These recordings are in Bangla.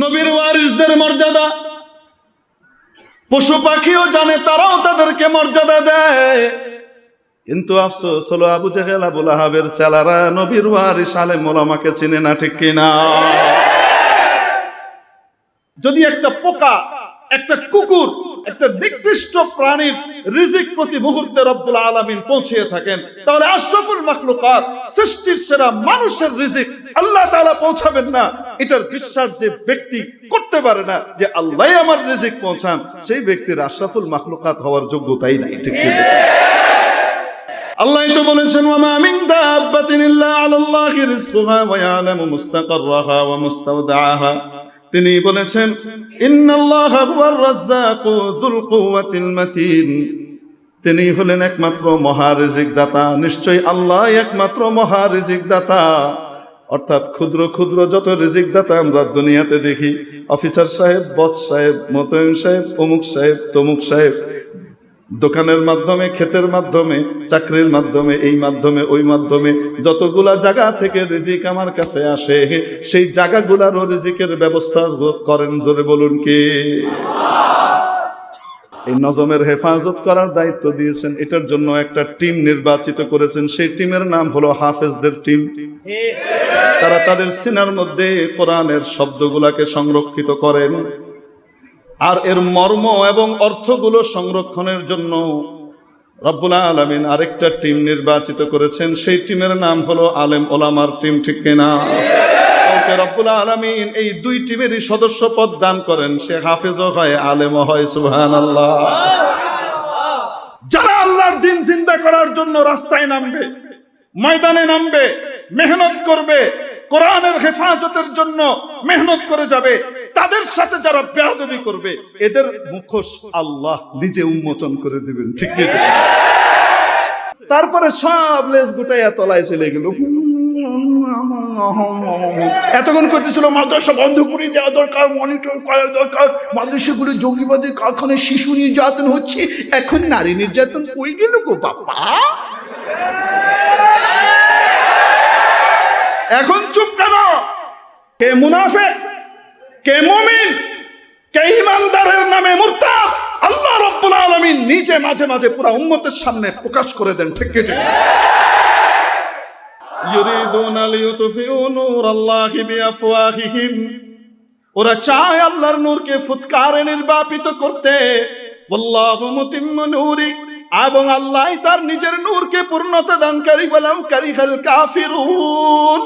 নবীর ওয়ারিসদের মর্যাদা। পশু পাখিও জানে, তারাও তাদেরকে মর্যাদা দেয়। কিন্তু আফসোস হলো আবু জাহেল আবুল আহাবের চালারা নবীর ওয়ারিস আলে মোলামাকে চিনে না, ঠিক কিনা? যদি একটা পোকা একটা কুকুর, একটা নিকৃষ্ট প্রাণীর রিজিক প্রতি মুহূর্তে রব্বুল আলামিন পৌঁছিয়ে থাকেন। তাহলে আশরাফুল মাখলুকাত, সৃষ্টির সেরা মানুষের রিজিক আল্লাহ তাআলা পৌঁছাবেন না। এটার বিশ্বাস যে ব্যক্তি করতে পারে না, যে আল্লাহ আমার রিজিক পৌঁছান, সেই ব্যক্তির আশরাফুল মাখলুকাত হওয়ার যোগ্যতাই নাই, ঠিক আল্লাহ তো বলেছেন, ওয়া মিন দাব্বাতিন ইল্লা আলাল্লাহি রিজকুহা ওয়া ইয়ালামু মুস্তাকাররাহা ওয়া মুস্তাওদাআহা। তিনি বলেছেন তিনি হলেন একমাত্র মহারিজিক দাতা নিশ্চয়ই আল্লাহ একমাত্র মহারিজিক দাতা অর্থাৎ ক্ষুদ্র ক্ষুদ্র যত রিজিক দাতা আমরা দুনিয়াতে দেখি, অফিসার সাহেব, বস সাহেব মোতায়েন সাহেব, অমুক সাহেব, তমুক সাহেব দোকানের মাধ্যমে ক্ষেতের মাধ্যমে চাকরির মাধ্যমে এই মাধ্যমে ওই মাধ্যমে যতগুলা জায়গা থেকে রিজিক আমার কাছে আসে সেই জায়গাগুলারও রিজিকের ব্যবস্থা করেন জোরে বলুন কি? এই নজমের হেফাজত করার দায়িত্ব দিয়েছেন এটার জন্য একটা টিম নির্বাচিত করেছেন সেই টিমের নাম হলো হাফেজদের টিম। তারা তাদের সিনার মধ্যে কোরআনের শব্দগুলাকে সংরক্ষিত করেন। আর এর মর্ম এবং অর্থগুলো সংরক্ষণের জন্য রব্বুল আলমিন আরেকটা টিম নির্বাচিত করেছেন। সেই টিমের নাম হলো আলেম ওলামার টিম, ঠিক কিনা? কাউকে রব্বুল আলমিন এই দুই টিমেরই সদস্য পদ দান করেন। সে হাফেজও হয় আলেমও হয় সুহান আল্লাহ যারা আল্লাহর দিন চিন্তা করার জন্য রাস্তায় নামবে, ময়দানে নামবে, মেহনত করবে, কোরআনের হেফাজতের জন্য মেহনত করে যাবে তাদের সাথে যারা বেয়াদবি করবে, এদের মুখোশ আল্লাহ নিজে উন্মোচন করে দিবেন, ঠিক তারপরে সব লেজ গুটাইয়া তলায় চলে গেল। এতক্ষণ করতেছিল মাদ্রাসা বন্ধ করে দেওয়া দরকার মনিটর করা দরকার, মাদ্রাসাগুলো জঙ্গিবাদী কারখানায় শিশু নির্যাতন হচ্ছে, এখন নারী নির্যাতন কই গেল গো বাবা? এখন চুপ কেন? কে মুনাফেক! কে মুমিন? কে ইমানদারের নামে মুরতাদ? আল্লাহ রব্বুল আলামিন নিজে মাঝে মাঝে পুরো উম্মতের সামনে প্রকাশ করে দেন, ঠিক ঠিক? বিআফওয়াহিহিম। ওরা চায় আল্লাহর নূরকে ফুৎকারে নির্বাপিত করতে। মুতিম্মু নূরি। এবং আল্লাহ তার নিজের নূরকে পূর্ণতা দানকারী বলাম কারিহাল কাফিরুন।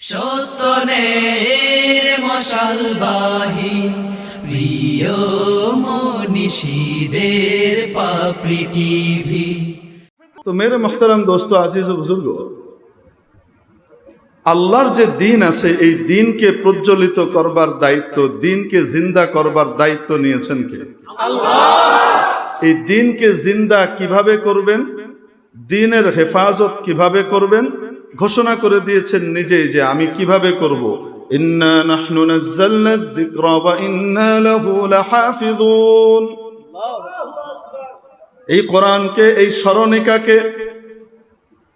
সত্যনের মশালবাহী প্রিয় মনীষীদের পাপড়ি টিভি। তো মেরে মোহতারাম দোস্ত আজিজ ও বুজুর্গ আল্লাহর যে দিন আছে এই দিনকে প্রজ্বলিত করবার দায়িত্ব দিনকে জিন্দা করবার দায়িত্ব নিয়েছেন কে? এই দিনকে জিন্দা কীভাবে করবেন? দিনের হেফাজত কীভাবে করবেন? ঘোষণা করে দিয়েছেন নিজেই যে আমি কীভাবে করব। নাহনু নাযালনা যিকরা ওয়া ইন্না লাহু লাহাফিযুন এই কোরআনকে, এই স্মরণিকাকে,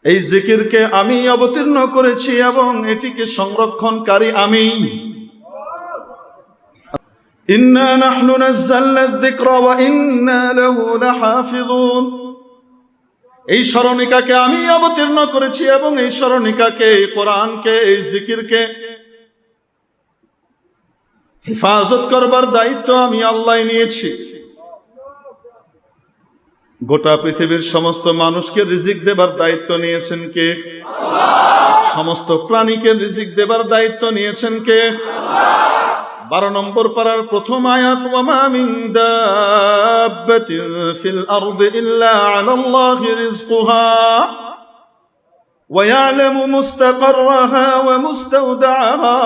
এই জিকিরকে আমি অবতীর্ণ করেছি এবং এটিকে সংরক্ষণকারী আমি। নাহনু নাযালনা যিকরা ওয়া ইন্না লাহু লাহাফিযুন এই স্মরণিকাকে আমি অবতীর্ণ করেছি এবং এই স্মরণিকাকে, এই কোরআনকে, এই জিকিরকে হেফাজত করবার দায়িত্ব আমি আল্লাহ নিয়েছি গোটা পৃথিবীর সমস্ত মানুষকে রিজিক দেবার দায়িত্ব নিয়েছেন কে সমস্ত প্রাণীকে রিজিক দেবার দায়িত্ব নিয়েছেন কে বারো নম্বর পাড়ার প্রথম আয়াত ওয়ামা মিন দাব্বাতিন ফিল আরদি ইল্লা আলাল্লাহি রিজকুহা ويعلم مستقرها ومستودعها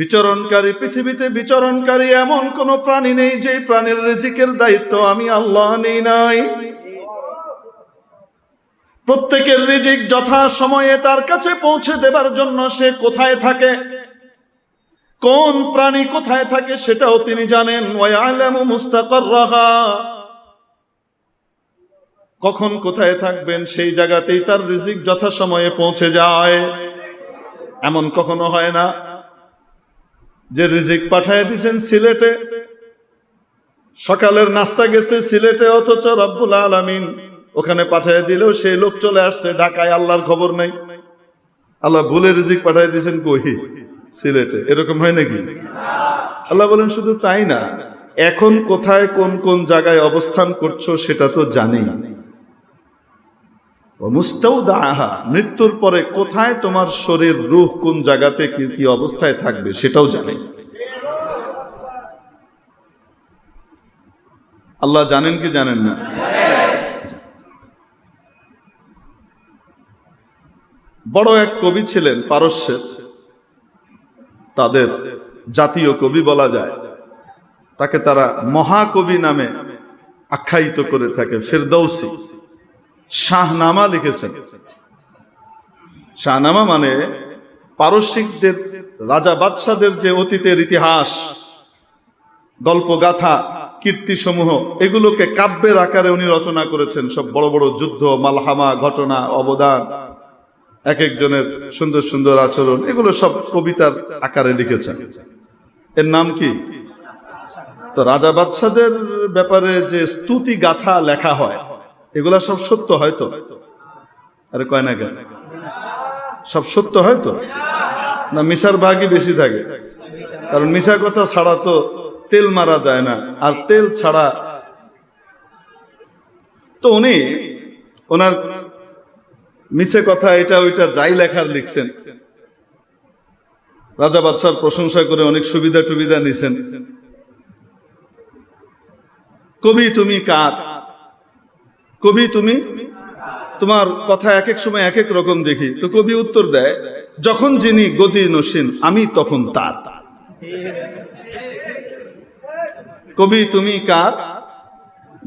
বিচরণকারী পৃথিবীতে বিচরণকারী এমন কোন প্রাণী নেই যে প্রাণীর রিজিকের দায়িত্ব আমি আল্লাহ নেই নাই। প্রত্যেকের রিজিক যথা সময়ে তার কাছে পৌঁছে দেবার জন্য সে কোথায় থাকে, কোন প্রাণী কোথায় থাকে সেটাও তিনি জানেন। কখন কোথায় থাকবেন সেই জায়গাতেই তার রিজিক যথা সময়ে পৌঁছে যায়। এমন কখনো হয় না। যে রিজিক পাঠায় দিছেন সিলেটে। সকালের নাস্তা গেছে সিলেটে, অথচ রব্বুল আলামিন ওখানে পাঠিয়ে দিলেও সেই লোক চলে আসছে, ঢাকায় আল্লাহর খবর নেই। আল্লাহ ভুলে রিজিক পাঠিয়ে দিয়েছেন কহি সিলেটে। এরকম হয় নাকি? আল্লাহ বলেন, শুধু তাই না, এখন কোথায় কোন কোন জায়গায় অবস্থান করছ সেটা তো জানি। মুস্তাউদাহা মৃত্যুর পরে কোথায় তোমার শরীর, রুহ কোন জায়গাতে কি কি অবস্থায় থাকবে সেটাও জানি। আল্লাহ জানেন কি জানেন না? বড় এক কবি ছিলেন পারস্যের, তাদের জাতীয় কবি বলা যায়। তাকে তারা মহাকবি নামে আখ্যায়িত করে থাকে, ফিরদৌসি। শাহনামা লিখেছেন। শাহনামা মানে পারস্যিকদের রাজা বাদশাদের যে অতীতের ইতিহাস, গল্পগাথা, কীর্তিসমূহ, এগুলোকে কাব্যের আকারে উনি রচনা করেছেন। সব বড় বড় যুদ্ধ, মালহামা, ঘটনা, অবদান, এক একজনের সুন্দর সুন্দর আচরণ, এগুলো সব কবিতার আকারে লিখেছেন। এর নাম কি? তো রাজা বাদশাদের ব্যাপারে যে স্তুতি গাথা লেখা হয় এগুলা সব সত্য হয়তো? আরে কয় না কেন? সব সত্য হয়তো? না, মিশার ভাগই বেশি থাকে। কারণ মিশা কথা ছাড়া তো তেল মারা যায় না। আর তেল ছাড়া তো উনি ওনার মিছে কথা এটা ওইটা যাই লেখার লিখছেন। রাজা বাদশার প্রশংসা করে অনেক সুবিধা টুবিধা নিছেন। কবি তুমি কার? কবি তুমি? তোমার কথা এক এক সময় এক এক রকম দেখি। তো কবি উত্তর দেয়, যখন যিনি গদি নসীন, আমি তখন তার। কবি তুমি কার?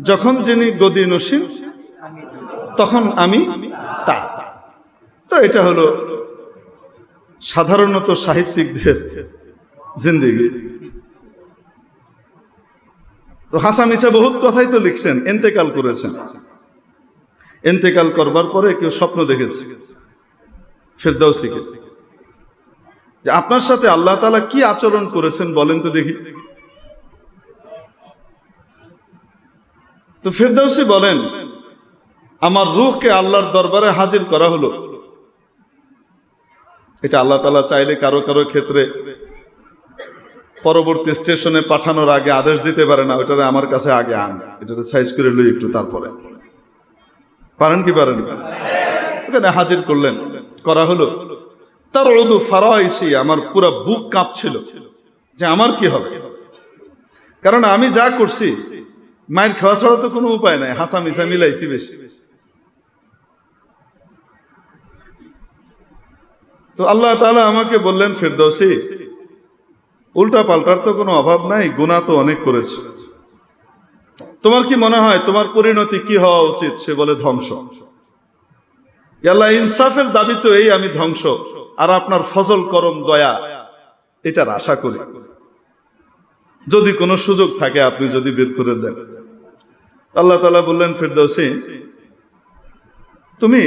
যখন যিনি গদি নসীন, তখন আমি তার। তো এটা হলো সাধারণত সাহিত্যিকদের জিন্দিগি। তো হাসামিসা বহুত কথাই তো লিখছেন, এন্তেকাল করেছেন। এন্তেকাল করবার পরে কেউ স্বপ্ন দেখেছে। ফেরদাউসিকে যে আপনার সাথে আল্লাহ তালা কি আচরণ করেছেন বলেন তো দেখি। তো ফেরদাউসি বলেন, আমার রুহকে আল্লাহর দরবারে হাজির করা হলো। এটা আল্লাহ তালা চাইলে কারও কারও ক্ষেত্রে পরবর্তী স্টেশনে পাঠানোর আগে আদেশ দিতে পারে না ওইটারে আমার কাছে আগে আন। এটারে সাইজ করে লই একটু তারপরে। পারেন কি পারেন? ওখানে হাজির করলেন। করা হলো, তার রদু ফারাইসি আমার পুরো বুক কাঁপছিল যে আমার কি হবে? কারণ আমি যা করছি, মায়ের খাওয়া ছাড়া তো কোনো উপায় নাই হাসা মিশা মিলাইছি বেশি। তো আল্লাহ তালা আমাকে বললেন, ফেরদৌসি উল্টা পাল্টার তো কোনো অভাব নাই গুণা তো অনেক করেছে। তোমার কি মনে হয়, তোমার পরিণতি কি হওয়া উচিত? সে বলে, ধ্বংস। ইনসাফের দাবি তো এই, আমি ধ্বংস। আর আপনার ফজল, করম, দয়া, এটার আশা করি। যদি কোনো সুযোগ থাকে, আপনি যদি বের করে দেন। আল্লাহ তালা বললেন, ফিরদৌসি, তুমি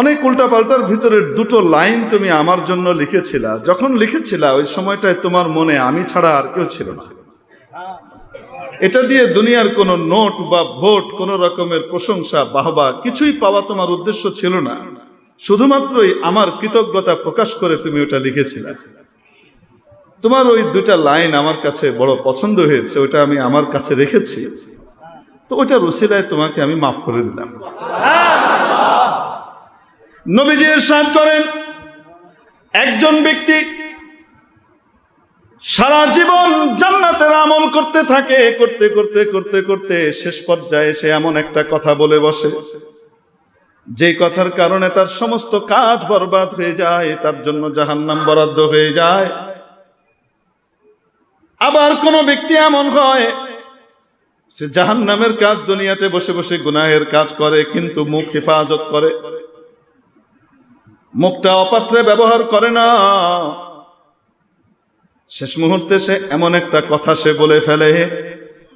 অনেক উল্টা পাল্টার ভিতরে দুটো লাইন তুমি আমার জন্য লিখেছিলা। যখন লিখেছিলা, ওই সময়টায় তোমার মনে আমি ছাড়া আর কেউ ছিল না। এটা দিয়ে দুনিয়ার কোন নোট বা ভোট কোন রকমের প্রশংসা, বাহবা কিছুই পাওয়া তোমার উদ্দেশ্য ছিল না। শুধুমাত্রই আমার কৃতজ্ঞতা প্রকাশ করে তুমি ওটা লিখেছিলে। তোমার ওই দুটা লাইন আমার কাছে বড় পছন্দ হয়েছে, ওটা আমি আমার কাছে রেখেছি। তো ওটা রসিলায় তোমাকে আমি মাফ করে দিলাম। নবীজি ইরশাদ করেন, একজন ব্যক্তি সারা জীবন জান্নাতের আমল করতে থাকে, করতে করতে করতে করতে শেষ পর্যায়ে সে এমন একটা কথা বলে বসে। যে কথার কারণে তার সমস্ত কাজ বরবাদ হয়ে যায়, তার জন্য জাহান্নাম বরাদ্দ হয়ে যায়। আবার কোন ব্যক্তি এমন হয়, সে জাহান্নামের কাজ দুনিয়াতে বসে বসে গুনাহের কাজ করে, কিন্তু মুখ হেফাজত করে। মুখটা অপাত্রে ব্যবহার করে না। শেষ মুহূর্তে সে এমন একটা কথা সে বলে ফেলে,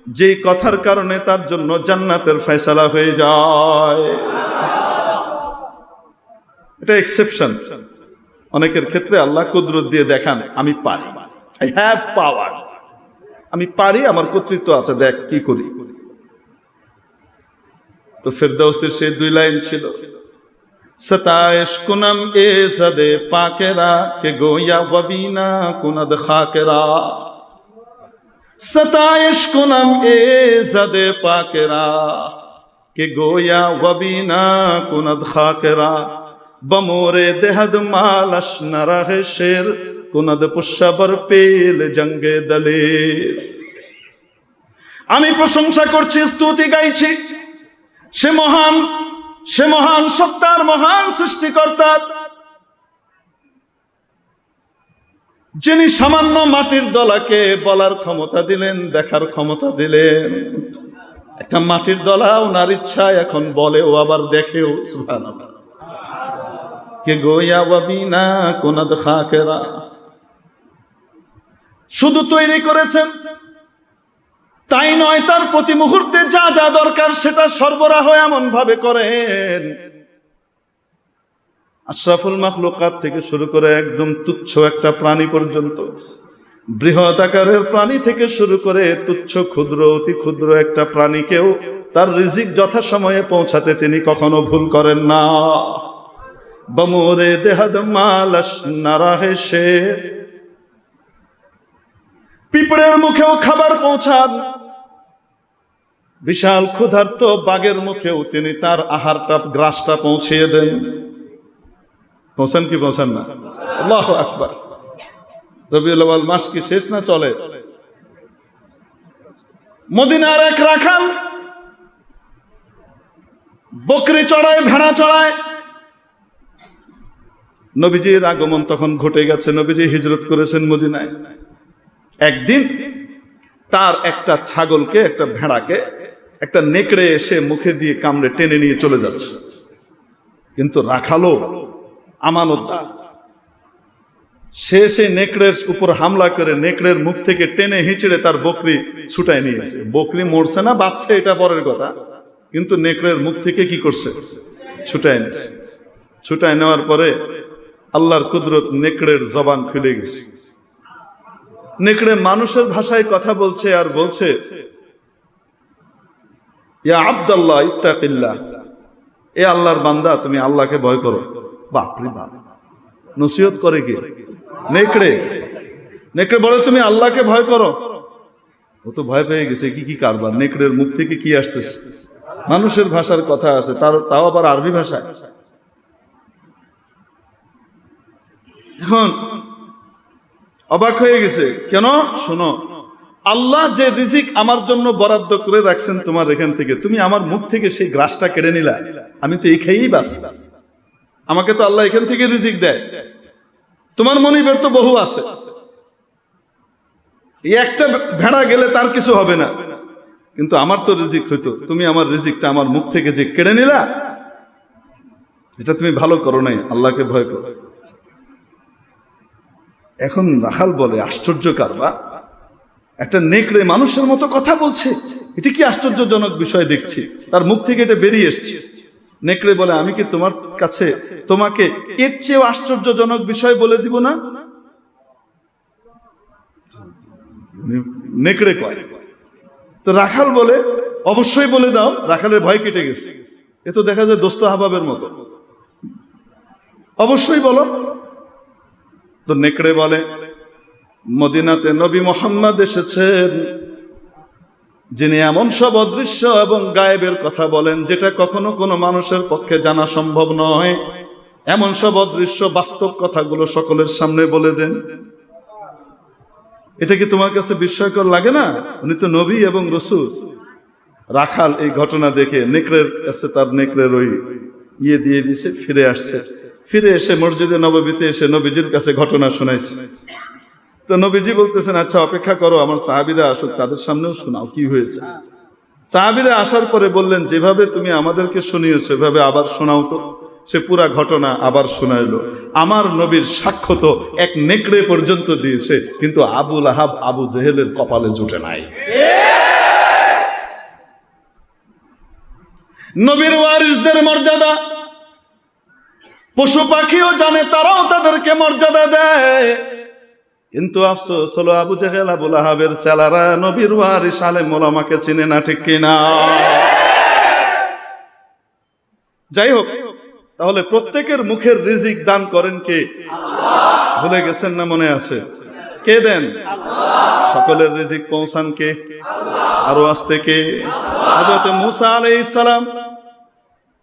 যেই কথার কারণে তার জন্য জান্নাতের ফয়সালা হয়ে যায়। এটা এক্সেপশন অনেকের ক্ষেত্রে আল্লাহ কুদরত দিয়ে দেখান, আমি পারি। আই হ্যাভ পাওয়ার আমি পারি, আমার কর্তৃত্ব আছে, দেখ কি করি। তো ফেরদাউসের সেই দুই লাইন ছিল। ستائش کنم اے زد پاکرا کہ گویا وبینا کند خاکرا ستائش کنم اے زد پاکرا کہ گویا وبینا کند خاکرا بمور دہد مالش نرہ شیر کند پشبر پیل جنگ دلیر আমি প্রশংসা করছি স্তুতি গাইছি সে মহান সে মহান সত্তার মহান সৃষ্টিকর্তা। যিনি সামান্য মাটির দলাকে বলার ক্ষমতা দিলেন, দেখার ক্ষমতা দিলেন। একটা মাটির দলা ওনার ইচ্ছায় এখন বলেও আবার দেখেও। কে গোয়া শুধু তৈরি করেছেন নয়, তার প্রতি মুহূর্তে যা যা দরকার সেটা সরবরাহ এমন ভাবে করেন। আশরাফুল মাখলুকাত থেকে শুরু করে একদম তুচ্ছ একটা প্রাণী পর্যন্ত, বৃহৎ আকারের প্রাণী থেকে শুরু করে তুচ্ছ, ক্ষুদ্র, অতি ক্ষুদ্র একটা প্রাণীকেও তার রিজিক যথাসময়ে পৌঁছাতে তিনি কখনো ভুল করেন না। বমোরে দেহাদ মালাস নারাহে সে। পিঁপড়ের মুখেও খাবার পৌঁছান বিশাল ক্ষুধার্ত বাঘের মুখেও তিনি তার আহারটা, গ্রাসটা পৌঁছিয়ে দেন। পৌঁছান কি পৌঁছান না? আল্লাহ আকবার। রবিউল মাস কি শেষ না চলে? মদিনার এক রাখাল বকরি চড়ায়, ভেড়া চড়ায়। নবীজির আগমন তখন ঘটে গেছে। নবীজি হিজরত করেছেন মদিনায়। একদিন তার একটা ছাগলকে, একটা ভেড়াকে একটা নেকড়ে এসে মুখে দিয়ে কামড়ে টেনে নিয়ে চলে যাচ্ছে। কিন্তু রাখালো আমানতদার। সে সেই নেকড়ের উপর হামলা করে নেকড়ের মুখ থেকে টেনে হিঁচড়ে তার বকরি ছুটায় নিয়েছে। বকরি মরছে না বাচ্চা এটা পরের কথা। কিন্তু নেকড়ের মুখ থেকে কি করছে? ছুটায় নিয়েছে। ছুটায় নেওয়ার পরে আল্লাহর কুদরত নেকড়ের জবান খুলে গেছে। নেকড়ে মানুষের ভাষায় কথা বলছে আর বলছে ইয়া আব্দাল্লাহ, ইত্তাকিল্লাহ। এ আল্লাহর বান্দা, তুমি আল্লাহকে ভয় করো। বাপরে বাপ। নসিহত করে কি? নেকড়ে। নেকড়ে বলে, তুমি আল্লাহকে ভয় করো। ও তো ভয় পেয়ে গেছে, কি কি কারবার? নেকড়ের মুখ থেকে কি আসতেছে? মানুষের ভাষার কথা আসে, তার, তাও আবার আরবি ভাষায়। এখন অবাক হয়ে গেছে, কেন? শোনো। আল্লাহ যে রিজিক আমার জন্য বরাদ্দ করে রাখছেন তোমার এখান থেকে, তুমি আমার মুখ থেকে সেই গ্রাসটা কেড়ে নিলা। আমি তো এই খেয়েই আমাকে তো আল্লাহ এখান থেকে রিজিক দেয়। তোমার মনিবের তো বহু আছে। এই একটা ভেড়া গেলে তার কিছু হবে না। কিন্তু আমার তো রিজিক হইতো, তুমি আমার রিজিকটা আমার মুখ থেকে যে কেড়ে নিলা, এটা তুমি ভালো করো নাই, আল্লাহকে ভয় করো। এখন রাখাল বলে, আশ্চর্য কারবা একটা নেকড়ে মানুষের মতো কথা বলছে। এটা কি আশ্চর্যজনক বিষয় দেখছি। তার মুখ থেকে এটা বেরিয়ে এসছে। নেকড়ে বলে, আমি কি তোমার কাছে তোমাকে এর চেয়েও আশ্চর্যজনক বিষয় বলে দিব না? নেকড়ে কয়। তো রাখাল বলে, অবশ্যই বলে দাও, রাখালের ভয় কেটে গেছে। এ তো দেখা যায় দোস্ত হাবাবের মতো। অবশ্যই বলো। তো নেকড়ে বলে মদিনাতে নবী মোহাম্মদ এসেছেন, যিনি এমন সব অদৃশ্য এবং গায়েবের কথা বলেন, যেটা কখনো কোনো মানুষের পক্ষে জানা সম্ভব নয়। এমন সব অদৃশ্য বাস্তব কথাগুলো সকলের সামনে বলে দেন। এটা কি তোমার কাছে বিস্ময়কর লাগে না? উনি তো নবী এবং রসুল। রাখাল এই ঘটনা দেখে নেকড়ের কাছে তার নেকড়ের ওই ইয়ে দিয়ে দিছে, ফিরে আসছে। ফিরে এসে মসজিদে নববীতে এসে নবীজির কাছে ঘটনা শোনাইছে। তো নবীজি বলতেছেন আচ্ছা অপেক্ষা করো, আমার সাহাবিরা আসুক, তাদের সামনেও শোনাও কি হয়েছে। সাহাবিরা আসার পরে বললেন, যেভাবে তুমি আমাদেরকে শুনিয়েছো, এভাবে আবার শোনাও তো। সে পুরা ঘটনা আবার শোনাইলো। আমার নবীর সাক্ষ্য তো এক নেকড়ে পর্যন্ত দিয়েছে, কিন্তু আবুল আহাব আবু জেহেলের কপালে জুটে নাই। নবীর ওয়ারিসদের মর্যাদা, পশু পাখিও জানে, তারাও তাদেরকে মর্যাদা দেয়। কিন্তু আফসোস হলো আবু জাহেল আবুল আহাবের চালারা নবীর ওয়ারি সালে মোলামাকে চিনে না, ঠিক কিনা? যাই হোক, তাহলে প্রত্যেকের মুখের রিজিক দান করেন কে? ভুলে গেছেন না মনে আছে? কে দেন? সকলের রিজিক পৌঁছান কে? আরও আসতে কে? হযরত মুসা আলাইহিস সালাম।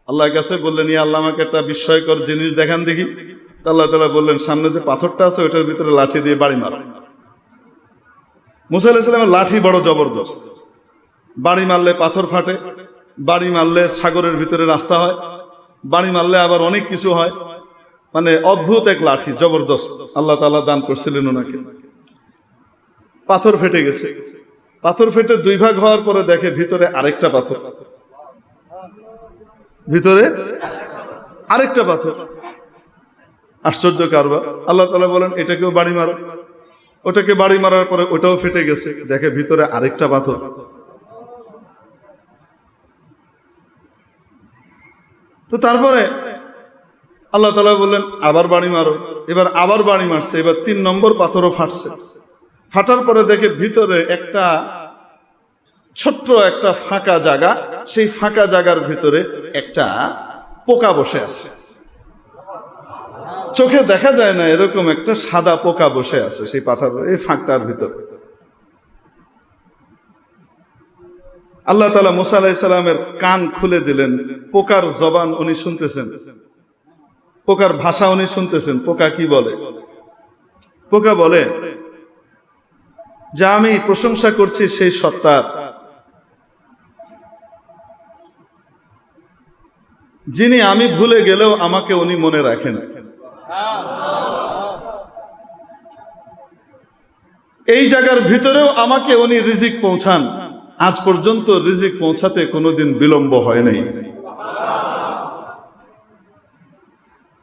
আল্লাহর কাছে বললেন ইয়া আল্লাহ, আমাকে একটা বিস্ময়কর জিনিস দেখান দেখি। আল্লাহ তালা বললেন, সামনে যে পাথরটা আছে, ওইটার ভিতরে লাঠি দিয়ে বাড়ি মারো। মুসা আলাইহিস সালামের লাঠি বড় জবরদস্ত। বাড়ি মারলে পাথর ফাটে, বাড়ি মারলে সাগরের ভিতরে রাস্তা হয়, বাড়ি মারলে আবার অনেক কিছু হয়। মানে অদ্ভুত এক লাঠি, জবরদস্ত। আল্লাহ তাআলা দান করছিলেন ওনাকে। পাথর ফেটে গেছে। পাথর ফেটে দুই ভাগ হওয়ার পরে দেখে ভিতরে আরেকটা পাথর। ভিতরে আরেকটা পাথর। আশ্চর্য কারবার। আল্লাহ তালা বলেন, এটাকেও বাড়ি মারো। ওটাকে বাড়ি মারার পরে ওটাও ফেটে গেছে। দেখে ভিতরে আরেকটা পাথর। তো তারপরে আল্লাহ তালা বললেন, আবার বাড়ি মারো। এবার আবার বাড়ি মারছে। এবার তিন নম্বর পাথরও ফাটছে। ফাটার পরে দেখে ভিতরে একটা ছোট্ট একটা ফাঁকা জায়গা। সেই ফাঁকা জায়গার ভিতরে একটা পোকা বসে আছে। চোখে দেখা যায় না এরকম একটা সাদা পোকা বসে আছে সেই পাথার, এই ফাঁকটার ভিতরে। আল্লাহ তালা মুসা আলাহিসাল্লামের কান খুলে দিলেন, পোকার জবান উনি শুনতেছেন। পোকার ভাষা উনি শুনতেছেন, পোকা কি বলে? পোকা বলে, যা আমি প্রশংসা করছি সেই সত্তার। যিনি আমি ভুলে গেলেও আমাকে উনি মনে রাখেন। এই জায়গার ভিতরেও আমাকে উনি রিজিক পৌঁছান। আজ পর্যন্ত রিজিক পৌঁছাতে কোনোদিন বিলম্ব হয় নাই।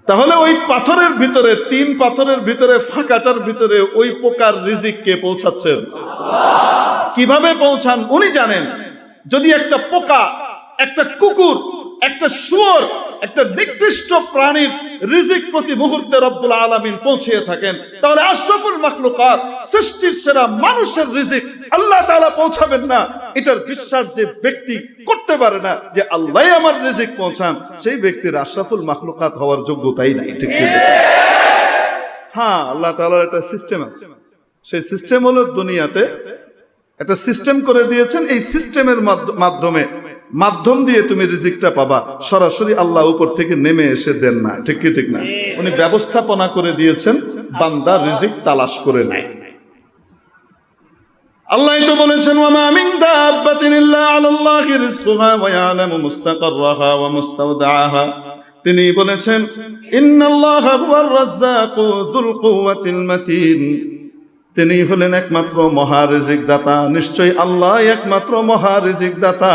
তাহলে ওই পাথরের ভিতরে, তিন পাথরের ভিতরে, ফাঁকাটার ভিতরে ওই পোকার রিজিক কে পৌঁছাচ্ছেন কীভাবে পৌঁছান উনি জানেন। যদি একটা পোকা, একটা কুকুর, একটা শুয়োর একটা নিকৃষ্ট প্রাণীর রিজিক প্রতি মুহূর্তে রব্বুল আলামিন পৌঁছিয়ে থাকেন। তাহলে আশরাফুল মাখলুকাত সৃষ্টির সেরা মানুষের রিজিক আল্লাহ তাআলা পৌঁছাবেন না। এটার বিশ্বাস যে ব্যক্তি করতে পারে না, যে আল্লাহ আমার রিজিক পৌঁছান, সেই ব্যক্তির আশরাফুল মাখলুকাত হওয়ার যোগ্যতাই নাই, ঠিক হ্যাঁ আল্লাহ তাআলার একটা সিস্টেম আছে। সেই সিস্টেম হলো দুনিয়াতে একটা সিস্টেম করে দিয়েছেন, এই সিস্টেমের মাধ্য- মাধ্যমে মাধ্যম দিয়ে তুমি রিজিকটা পাবা, সরাসরি আল্লাহ উপর থেকে নেমে এসে দেন না। ঠিক কি, ঠিক না? উনি ব্যবস্থাপনা করে দিয়েছেন, বান্দা রিজিক তালাশ করে নেয়। আল্লাহ তো বলেছেন ওয়ামা মিন দাব্বাতিন ইল্লা আলাল্লাহি রিজকুহা ওয়া ইয়ালামু মুস্তাকাররাহা ওয়া মুস্তাওদাআহা। তিনি বলেছেন, ইন্নাল্লাহা হুয়ার রাজ্জাকু যুল কুওয়াতিল মাতিন। তিনি হলেন একমাত্র মহারিজিক দাতা নিশ্চয়ই আল্লাহ একমাত্র মহারিজিক দাতা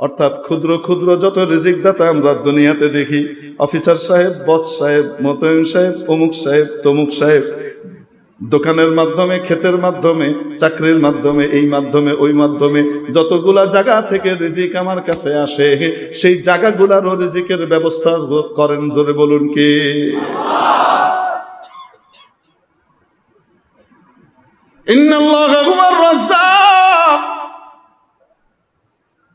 অর্থাৎ ক্ষুদ্র ক্ষুদ্র যত রিজিক দাতা আমরা দুনিয়াতে দেখি, অফিসার সাহেব, বস সাহেব, মোতায়েন সাহেব, অমুক সাহেব, তমুক সাহেব, দোকানের মাধ্যমে, ক্ষেতের মাধ্যমে, চাকরির মাধ্যমে, এই মাধ্যমে, ওই মাধ্যমে, যতগুলা জায়গা থেকে রিজিক আমার কাছে আসে, সেই জায়গাগুলারও রিজিকের ব্যবস্থা করেন জোরে বলুন কি? ইন্নাল্লাহ হুয়ার রাজ্জাক।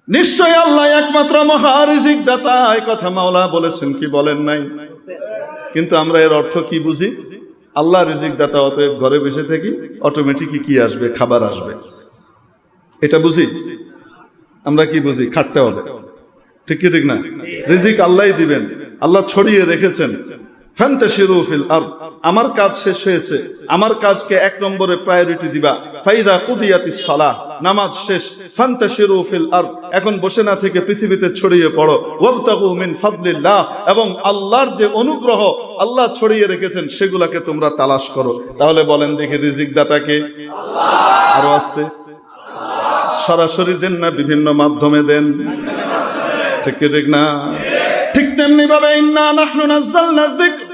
নিশ্চয় আল্লাহ একমাত্র মহারিজিক দাতা। এই কথা মাওলা বলেছেন, কি বলেন নাই? কিন্তু আমরা এর অর্থ কি বুঝি? আল্লাহ রিজিক দাতা, অতএব ঘরে বসে থাকি অটোমেটিকই কি আসবে? খাবার আসবে। এটা বুঝি? আমরা কি বুঝি? খাটতে হবে। ঠিক কি, ঠিক না? রিজিক আল্লাহই দিবেন। আল্লাহ ছড়িয়ে রেখেছেন। আমার কাজ শেষ হয়েছে। আমার কাজকে এক নম্বরে প্রায়োরিটি দিবা। ফাইদা কুদিয়াতিস সালাহ। নামাজ শেষ, ফান্তাশিরু ফিল আরদ, এখন বসে না থেকে পৃথিবীতে ছড়িয়ে পড়ো। ওয়াবতাগু মিন ফাদলিল্লাহ, এবং আল্লাহর যে অনুগ্রহ আল্লাহ ছড়িয়ে রেখেছেন, সেগুলাকে তোমরা তালাশ করো। তাহলে বলেন দেখি রিজিক দাতাকে আরও আস্তে। সরাসরি দেন না, বিভিন্ন মাধ্যমে দেন। ঠিক ঠিক না? ঠিক তেমনি ভাবে ইন্না নাহনু নাযালনা যিকর।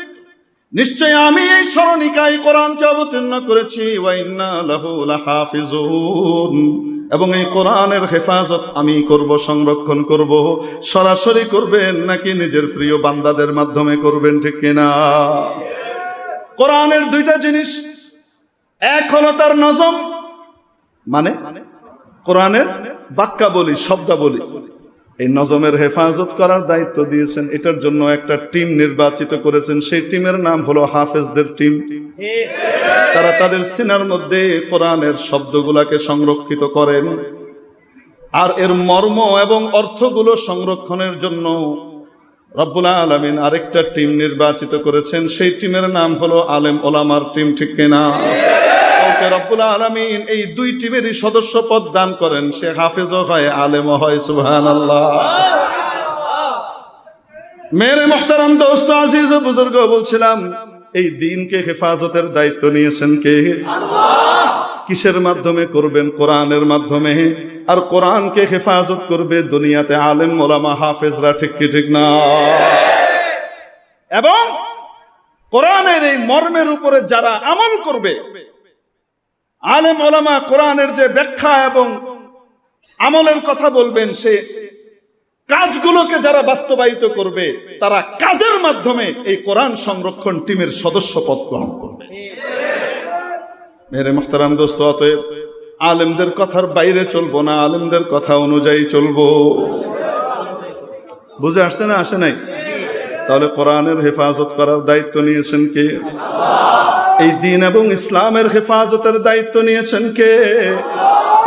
নিশ্চয় আমি এই স্মরণিকায় কোরআনকে অবতীর্ণ করেছি। এবং এই কোরআনের হেফাজত আমি করব, সংরক্ষণ করব। সরাসরি করবেন নাকি নিজের প্রিয় বান্দাদের মাধ্যমে করবেন, ঠিক কিনা? কোরআনের দুইটা জিনিস। এক হলো তার নজম মানে কোরআনের বাক্যা বলি শব্দাবলী। এই নজমের হেফাজত করার দায়িত্ব দিয়েছেন। এটার জন্য একটা টিম নির্বাচিত করেছেন। সেই টিমের নাম হলো হাফেজদের টিম। তারা তাদের সিনার মধ্যে কোরআনের শব্দগুলাকে সংরক্ষিত করেন। আর এর মর্ম এবং অর্থগুলো সংরক্ষণের জন্য রব্বুল আলমিন আরেকটা টিম নির্বাচিত করেছেন। সেই টিমের নাম হলো আলেম ওলামার টিম, ঠিক কিনা? কাউকে রব্বুল আলমিন এই দুই টিমেরই সদস্য পদ দান করেন। সে হাফেজও হয় আলেমও হয় সুহান আল্লাহ মেরে মোহতারাম দোস্ত আজিজ বুজুর্গ বলছিলাম এই দিনকে হেফাজতের দায়িত্ব নিয়েছেন কে? কিসের মাধ্যমে করবেন? কোরআনের মাধ্যমে। আর কোরআনকে হেফাজত করবে দুনিয়াতে আলেম মোলামা হাফেজরা ঠিক কি ঠিক না? এবং কোরআনের এই মর্মের উপরে যারা আমল করবে আলেম ওলামা কোরআনের যে ব্যাখ্যা এবং আমলের কথা বলবেন সে কাজগুলোকে যারা বাস্তবায়িত করবে, তারা কাজের মাধ্যমে এই কোরআন সংরক্ষণ টিমের সদস্য পদ গ্রহণ করবে। মেরে মোহতারাম দোস্ত, অতএব আলেমদের কথার বাইরে চলবো না, আলেমদের কথা অনুযায়ী চলবো। বুঝে আসছে না, আসে নাই? তাহলে কোরআনের হেফাজত করার দায়িত্ব নিয়েছেন কে? এই দিন এবং ইসলামের হেফাজতের দায়িত্ব নিয়েছেন কে?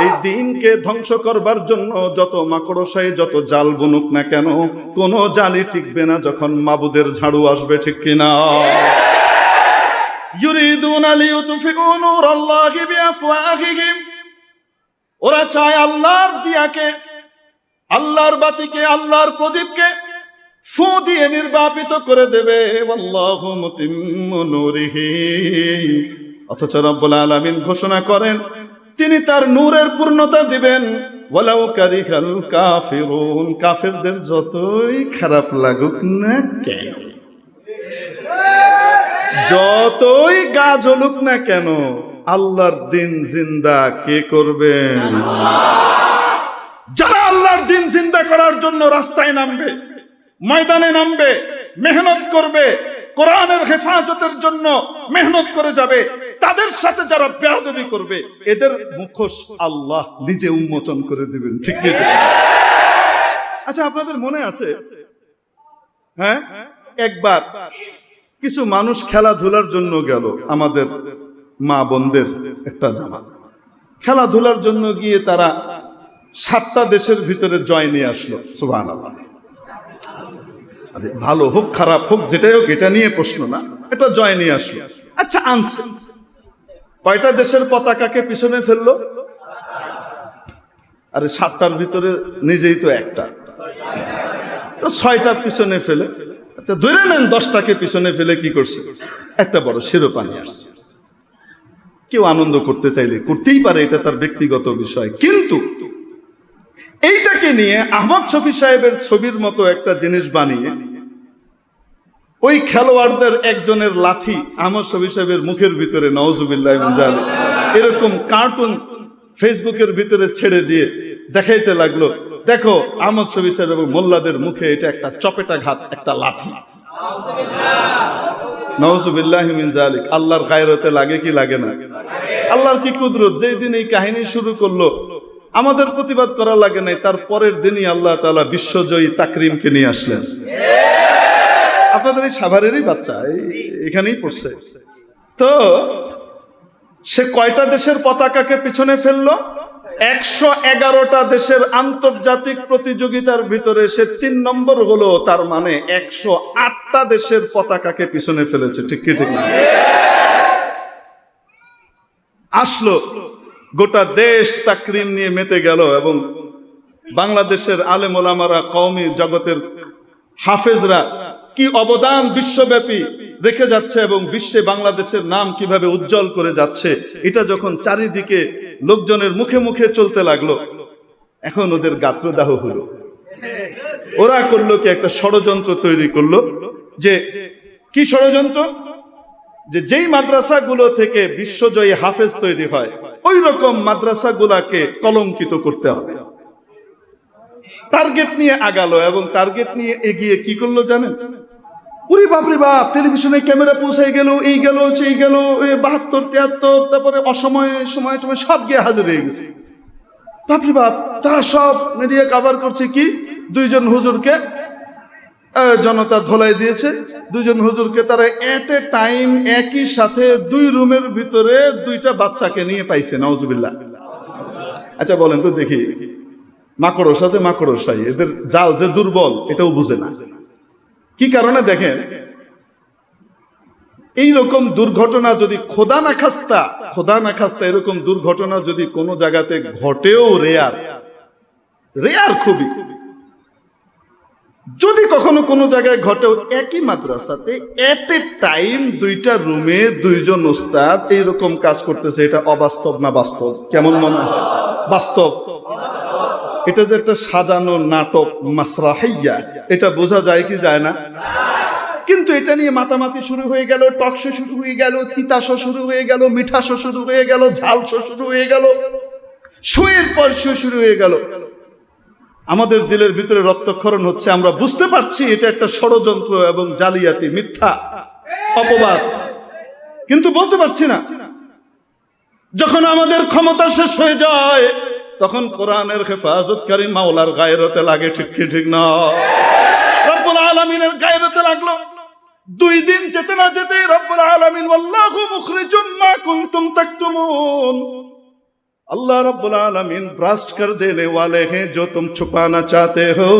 এই দিনকে ধ্বংস করবার জন্য যত মাকড়সাই, যত জাল বুনুক না কেন, কোনো জালি টিকবে না যখন মাবুদের ঝাড়ু আসবে, ঠিক কিনা? ইউরিদুনা লিইউতফিউ নূরাল্লাহি বিআফওয়াহিহিম। ওরা চায় আল্লাহর দিয়াকে, আল্লাহর বাতিকে, আল্লাহর প্রদীপকে ফু দিয়ে নির্বাপিত করে দেবে। অথচ রব্বুল আলামিন ঘোষণা করেন তিনি তার নূরের পূর্ণতা দিবেন। ওয়ালাউ কারিহাল কাফিরুন। কাফেরদের যতই খারাপ লাগুক না কেন যতই গা জ্বলুক না কেন আল্লাহর দিন জিন্দা কে করবেন যারা আল্লাহর দিন জিন্দা করার জন্য রাস্তায় নামবে ময়দানে নামবে, মেহনত করবে, কোরআনের হেফাজতের জন্য মেহনত করে যাবে, তাদের সাথে যারা বেয়াদবি করবে, এদের মুখোশ আল্লাহ নিজে উন্মোচন করে দিবেন, ঠিক আচ্ছা আপনাদের মনে আছে? হ্যাঁ? একবার কিছু মানুষ খেলাধুলার জন্য গেল আমাদের মা বোনদের একটা জামাত খেলাধুলার জন্য গিয়ে তারা সাতটা দেশের ভিতরে জয় নিয়ে আসলো সুবাহ আরে, ভালো হোক, খারাপ হোক, যেটাই হোক, এটা নিয়ে প্রশ্ন না। এটা জয় নিয়ে আসলো। আচ্ছা আনছে কয়টা দেশের পতাকাকে পিছনে ফেলল? আরে, সাতটার ভিতরে নিজেই তো একটা। ছয়টা পিছনে ফেলে। আচ্ছা ধরে নেন দশটাকে পিছনে ফেলে কি করছে? একটা বড় শিরোপা নিয়ে আসছে। কেউ আনন্দ করতে চাইলে করতেই পারে, এটা তার ব্যক্তিগত বিষয়। কিন্তু এইটাকে নিয়ে আহমদ শফি সাহেবের ছবির মতো একটা জিনিস বানিয়ে ওই খেলোয়াড়দের একজনের লাথি আহমদ শফি সাহেবের মুখের ভিতরে নওয়াজুবিল্লাহ বুঝাল এরকম কার্টুন ফেসবুকের ভিতরে ছেড়ে দিয়ে দেখাইতে লাগল। দেখো, আহমদ শফি সাহেব এবং মোল্লাদের মুখে এটা একটা চপেটা ঘাত একটা লাথি। আল্লাহর গায়রতে লাগে কি লাগে না? আল্লাহর কি কুদরত? যেই দিন এই কাহিনী শুরু করল আমাদের প্রতিবাদ করা লাগে নাই, তার পরের দিনই আল্লাহ তাআলা বিশ্বজয়ী তাকরিমকে নিয়ে আসলেন। আপনাদের এই সাভারেরই বাচ্চা এখানেই পড়ছে। তো সে কয়টা দেশের পতাকাকে পিছনে ফেলল? একশো এগারোটা দেশের আন্তর্জাতিক প্রতিযোগিতার ভিতরে সে তিন নম্বর হলো, তার মানে একশো আটটা দেশের পতাকাকে পিছনে ফেলেছে, ঠিক ঠিক আসলো। গোটা দেশ তাকরিম নিয়ে মেতে গেল এবং বাংলাদেশের আলেম ওলামারা, কওমি জগতের হাফেজরা কি অবদান বিশ্বব্যাপী রেখে যাচ্ছে এবং বিশ্বে বাংলাদেশের নাম কীভাবে উজ্জ্বল করে যাচ্ছে, এটা যখন চারিদিকে লোকজনের মুখে মুখে চলতে লাগল, এখন ওদের গাত্রদাহ হলো। ওরা করল কি একটা ষড়যন্ত্র তৈরি করল, যে কি ষড়যন্ত্র? যে যেই মাদ্রাসাগুলো থেকে বিশ্বজয়ী হাফেজ তৈরি হয় ওই রকম মাদ্রাসাগুলাকে কলঙ্কিত করতে হবে। টার্গেট নিয়ে আগালো এবং টার্গেট নিয়ে এগিয়ে কি করল জানেন? উরি বাপরে বাপ টেলিভিশনে ক্যামেরা পৌঁছাই গেল, এই গেল, সেই গেল বাহাত্তর, তিয়াত্তর, তারপরে অসময়ে, সময় সময় সব গিয়ে হাজির হয়ে গেছে। বাপরে বাপ, তারা সব মিডিয়া কভার করছে কি? দুইজন হুজুরকে জনতা ধোলাই দিয়েছে। দুইজন হুজুরকে তারা এট এ টাইম একই সাথে দুই রুমের ভিতরে দুইটা বাচ্চাকে নিয়ে পাইছে নওজুবিল্লাহ আচ্ছা বলেন তো দেখি। মাকড়র সাথে মাকড়সাই, এদের জাল যে দুর্বল, এটাও বুঝে না। কি কারণে দেখেন? এই রকম দুর্ঘটনা যদি খোদা না খাস্তা, খোদা না খাস্তা, এরকম দুর্ঘটনা যদি কোনো জায়গাতে ঘটেও রেয়ার রেয়ার খুবই খুবই। যদি কখনো কোনো জায়গায় ঘটেও একই মাদ্রাসাতে এট এ টাইম দুইটা রুমে দুইজন ওস্তাদ এইরকম কাজ করতেছে, এটা অবাস্তব না বাস্তব? কেমন মনে বাস্তব। এটা যে একটা সাজানো নাটক মাসরাহাইয়া এটা বোঝা যায় কি যায় না? কিন্তু এটা নিয়ে মাতামাতি শুরু হয়ে গেল টকশো শুরু হয়ে গেল, তিতাশো শুরু হয়ে গেল, মিঠাশো শুরু হয়ে গেল, ঝালশো শুরু হয়ে গেল, শুয়ের পর শুরু হয়ে গেল। আমাদের দিলের ভিতরে রক্তক্ষরণ হচ্ছে, আমরা বুঝতে পারছি এটা একটা ষড়যন্ত্র এবং জালিয়াতি, মিথ্যা, অপবাদ। কিন্তু বলতে পারছি না। যখন আমাদের ক্ষমতা শেষ হয়ে যায়, তখন কোরআনের হেফাজতকারী মাওলার গায়রতে লাগে, ঠিক কি, ঠিক না? রব্বুল আলামিনের গায়রতে লাগল। দুই দিন যেতে না যেতে রব্বুল আলামিন ওয়াল্লাহু মুখরিজুম মা কুনতুম अल्लाह रब्बुल आलमीन ब्रास्ट कर देने वाले हैं जो तुम छुपाना चाहते हो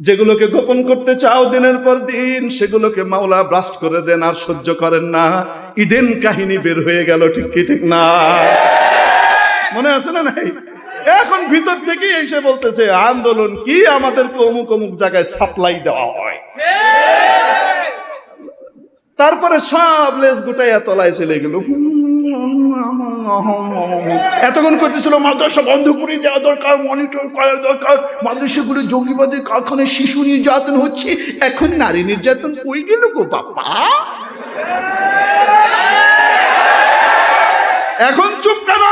যেগুলোকে গোপন করতে চাও দিনের পর দিন সেগুলোকে মাওলা ব্রাস্ট করে দেন আর সহ্য করেন না ইডেন কাহিনী বের হয়ে গেল ঠিক কি ঠিক না মনে আছে না নাই এখন ভিতর থেকে এসে বলতেছে আন্দোলন কি আমাদেরকে অমুক অমুক জায়গায় সাপ্লাই দেওয়া হয় তারপরে সব লেস গুটাইয়া তলায় চলে গেল এতক্ষণ করতেছিল মাদ্রাসা বন্ধ করে দেওয়া দরকার মনিটর করা দরকার। মাদ্রাসাগুলো জঙ্গিবাদের কারখানায় শিশু নির্যাতন হচ্ছে, এখন নারী নির্যাতন কই গেল গো বাবা? এখন চুপ কেন?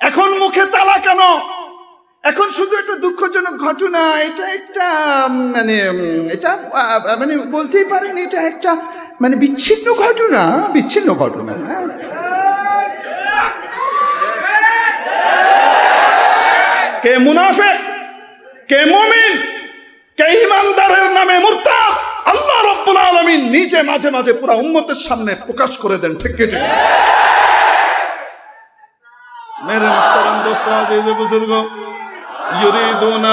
এখন মুখে তালা কেন? এখন শুধু একটা দুঃখজনক ঘটনা, এটা একটা মানে এটা মানে বলতেই পারেন, এটা একটা মানে বিচ্ছিন্ন ঘটনা বিচ্ছিন্ন ঘটনা হ্যাঁ। কে মুনাফে কে মুমিন, কে ইমানদারের নামে মুরতা আল্লাহ রব্বুল আলমী নিজে মাঝে মাঝে পুরা উন্মতের সামনে প্রকাশ করে দেন, ঠিক কেটে মেরে দোস্ত আজিজ বুজুর্গ, ইউরিদুন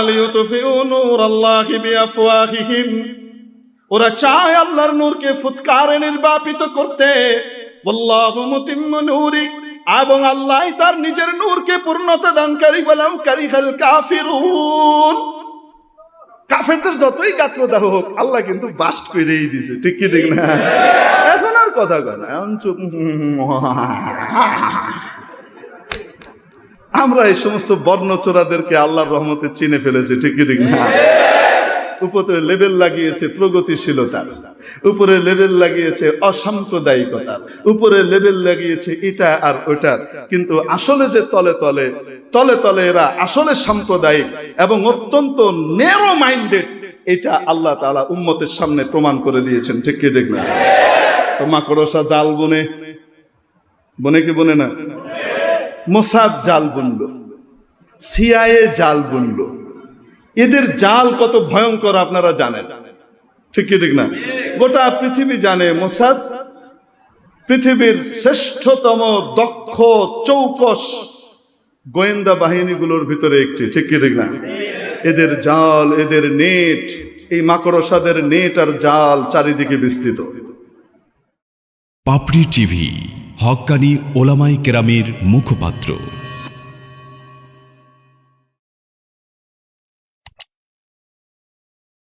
নূর আল্লাহি বিআফওয়াহিহিম, ওরা চায় আল্লাহর নূরকে ফুৎকারে নির্বাপিত করতে এবং আল্লাহ তার নিজের নূরকে পূর্ণতা দানকারী বলাম কারিহাল কাফিরুন। কাফেরদের যতই গাত্রদাহ হোক, আল্লাহ কিন্তু বাস্ট করেই দিছে। ঠিক কি, ঠিক না? এখন আর কথা কয় না। এখন চুপ। আমরা এই সমস্ত বর্ণচোরাদেরকে আল্লাহর রহমতে চিনে ফেলেছি। ঠিক কি, ঠিক না? উপরে লেবেল লাগিয়েছে প্রগতিশীলতার, উপরে লেবেল লাগিয়েছে অসাম্প্রদায়িকতার উপরে লেবেল লাগিয়েছে এটা আর ওটার কিন্তু আসলে যে তলে তলে তলে তলে এরা আসলে সাম্প্রদায়িক এবং অত্যন্ত নেরো মাইন্ডেড এটা আল্লাহ তাআলা উম্মতের সামনে প্রমাণ করে দিয়েছেন। ঠিক কি, ঠিক না? তো মাকড়সা জাল বনে। বনে কি বনে না? মোসাদ জাল বুনলো। সিআইএ জাল বুনলো। এদের জাল কত ভয়ঙ্কর আপনারা জানেন। ঠিক কি, ঠিক না? গোটা পৃথিবী জানে মোসাদ। পৃথিবীর শ্রেষ্ঠতম দক্ষ চৌকস গোয়েন্দা বাহিনীগুলোর ভিতরে একটি, ঠিক কি, ঠিক না? এদের জাল, এদের নেট, এই মাকড়সাদের নেট আর জাল চারিদিকে বিস্তৃত। পাপড়ি টিভি হক্কানি ওলামাই কেরামের মুখপাত্র।